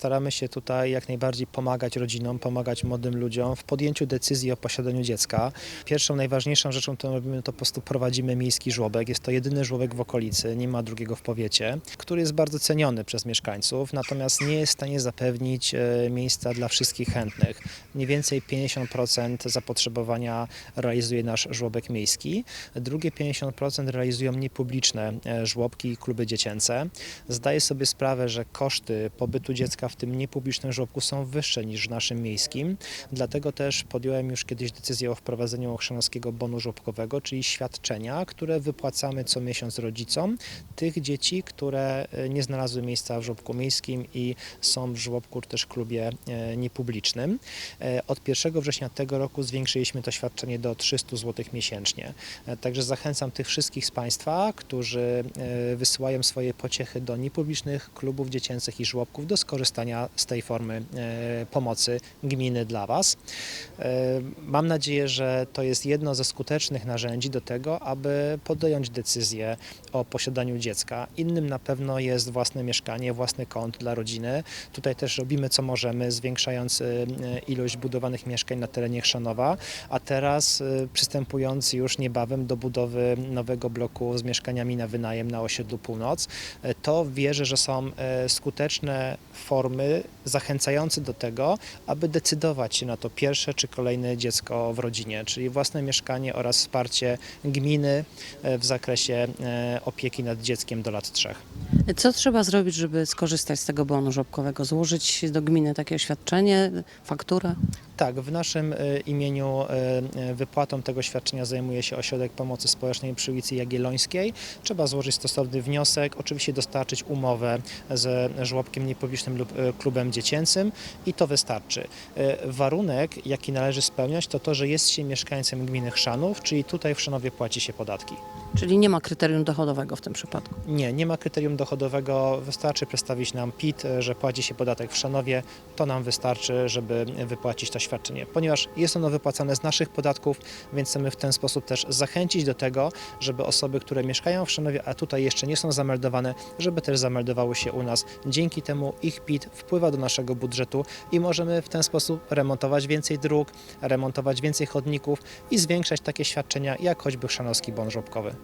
staramy się tutaj jak najbardziej pomagać rodzinom, pomagać młodym ludziom w podjęciu decyzji o posiadaniu dziecka. Pierwszą, najważniejszą rzeczą, którą robimy, to po prostu prowadzimy miejski żłobek. Jest to jedyny żłobek w okolicy, nie ma drugiego w powiecie, który jest bardzo ceniony przez mieszkańców, natomiast nie jest w stanie zapewnić e, miejsca dla wszystkich chętnych. Mniej więcej 50% zapotrzebowania realizuje nasz żłobek miejski, drugie 50% realizują niepubliczne e, żłobki i kluby dziecięce. Zdaję sobie sprawę, że koszty pobytu dziecka w tym niepublicznym żłobku są wyższe niż w naszym miejskim, dlatego też podjąłem już kiedyś decyzję o wprowadzeniu chrzanowskiego bonu żłobkowego, czyli świadczenia, które wypłacamy co miesiąc rodzicom tych dzieci, które e, nie znalazły miejsca w żłobku miejskim i są w żłobku też klubie e, niepublicznym. E, Od 1 września tego roku zwiększyliśmy to świadczenie do 300 zł miesięcznie. Także zachęcam tych wszystkich z Państwa, którzy wysyłają swoje pociechy do niepublicznych klubów dziecięcych i żłobków do skorzystania z tej formy e, pomocy gminy dla Was. E, Mam nadzieję, że to jest jedno ze skutecznych narzędzi do tego, aby podjąć decyzję o posiadaniu dziecka. Innym na pewno jest własne mieszkanie, własny kąt dla rodziny. Tutaj też robimy co możemy, zwiększając e, ilość budowanych mieszkań na terenie Chrzanowa, a teraz przystępując już niebawem do budowy nowego bloku z mieszkaniami na wynajem na osiedlu Północ, to wierzę, że są skuteczne formy zachęcające do tego, aby decydować się na to pierwsze czy kolejne dziecko w rodzinie, czyli własne mieszkanie oraz wsparcie gminy e, w zakresie e, opieki nad dzieckiem do lat trzech. Co trzeba zrobić, żeby skorzystać z tego bonu żłobkowego? Złożyć do gminy takie oświadczenie, fakturę? Tak, w naszym e, imieniu wypłatą tego świadczenia zajmuje się Ośrodek Pomocy Społecznej przy ulicy Jagiellońskiej. Trzeba złożyć stosowny wniosek, oczywiście dostarczyć umowę z żłobkiem niepublicznym lub klubem dziecięcym i to wystarczy. E, Warunek, jaki należy spełniać, to to, że jest się mieszkańcem gminy Chrzanów, czyli tutaj w Chrzanowie płaci się podatki. Czyli nie ma kryterium dochodowego w tym przypadku. Nie, nie ma kryterium dochodowego, wystarczy przedstawić nam PIT, e, że płaci się podatek w Szanowie, to nam wystarczy, żeby wypłacić to świadczenie. Ponieważ jest ono wypłacane z naszych podatków, więc chcemy w ten sposób też zachęcić do tego, żeby osoby, które mieszkają w Szanowie, a tutaj jeszcze nie są zameldowane, żeby też zameldowały się u nas. Dzięki temu ich PIT wpływa do naszego budżetu i możemy w ten sposób remontować więcej dróg, remontować więcej chodników i zwiększać takie świadczenia jak choćby chrzanowski bon żłobkowy.